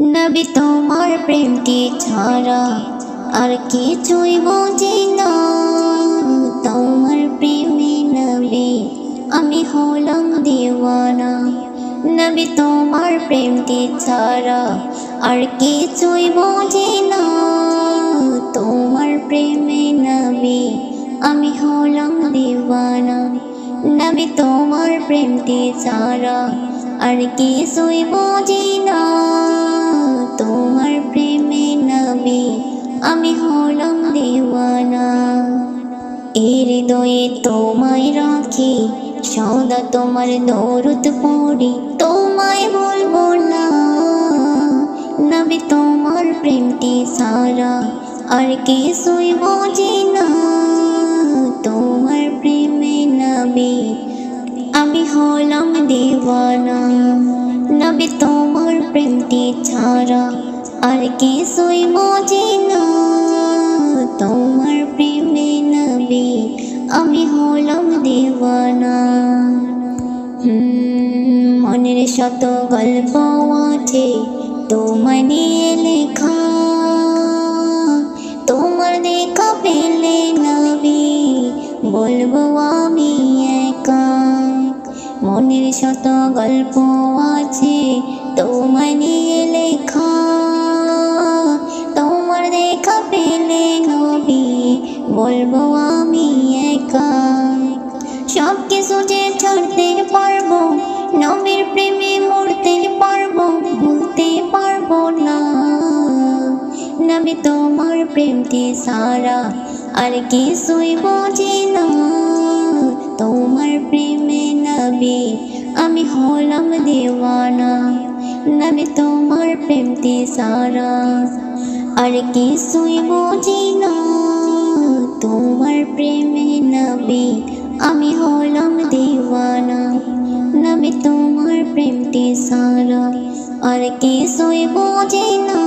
নবী তোমার প্রেমটি ছাড়া আর কিছুই বুঝি না। তোমার প্রেমে নবী আমি হলাম দেওয়ানা। নবী তোমার প্রেমটি ছাড়া আর কিছুই বুঝি না। তোমার প্রেমে নবী আমি হলাম দেওয়ানা। নবী তোমার প্রেমটি ছাড়া আর কিছুই বুঝি না। আমি হলাম দেওয়ানা। এই হৃদয়ে তোমায় রাখি, সদা তোমার দৌরত পড়ি। তোমায় বলব না নবী তোমার প্রেমটি সারা, আর কে কিছুই বুঝি না। তোমার প্রেমে নবী আমি হলাম দেওয়ানা নবী তোমার প্রেমটি ছাড়া আর কিছুই বুঝি না তোমার প্রেমে নবী আমি হলাম দেওয়ানা। মনের শত গল্প আছে তোমার নিয়ে লেখা, তোমার দেখা পেলে নবী বলব আমি একা। মনের শত গল্প আছে বলব আমি একা সব কিছু যে ছাড়তে পারব, নবীর প্রেমে মরতে পারব, ভুলতে পারব না। নবী তোমার প্রেমটি সারা আর কিছুই বুঝি না। তোমার প্রেমে নবী আমি হলাম দেওয়ানা। নবী তোমার প্রেমটি সারা আর কিছুই বুঝি না। তোমার প্রেমে নবী, আমি হলাম দেওয়ানা। নবী, তোমার প্রেমটি সারা, আর কিছুই বুঝি না।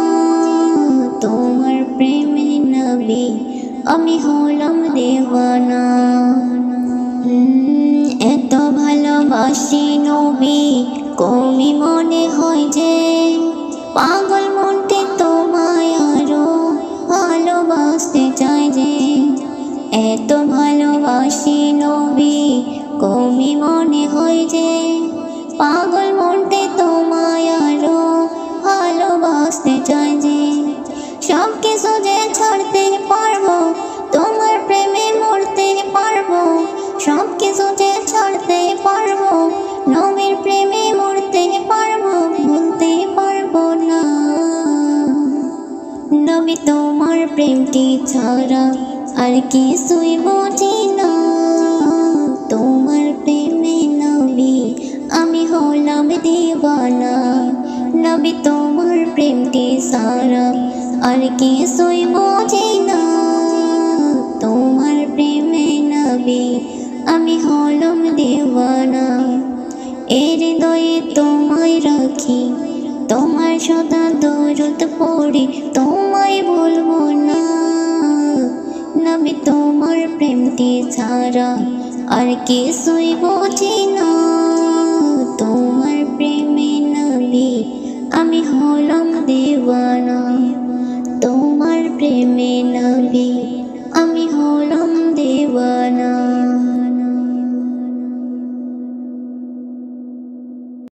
তোমার প্রেমে নবী, আমি হলাম দেওয়ানা। এত ভালোবাসি নবী কমি মনে হয় যে পাগল এত ভালোবাসি নবী কমি মনে হয় যে পাগল মনটি তোমায় আরও ভালোবাসতে চাই যে। সব কিছু যে ছাড়তে পারব, তোমার প্রেমে মরতে পারব। সব কিছু যে ছাড়তে পারব, নবীর প্রেমে মরতে পারব, ভুলতে পারব না। নবী, তোমার প্রেমটি ছাড়া আর কিছুই বুঝি না। তোমার প্রেমে নবী, আমি হলাম দেওয়ানা। নবী, তোমার প্রেমটি সারা, আর কিছুই বুঝি না। তোমার প্রেমে নবী, আমি হলাম দেওয়ানা। এর হৃদয়ে তোমায় রাখি, তোমার সদা দৌড়ত পড়ি, তোমায় বলব না। নবী তোমার প্রেমটি ছাড়া আর কিছুই বুঝি না। তোমার প্রেমে নবী আমি হলাম দেওয়ানা। তোমার প্রেমে নবী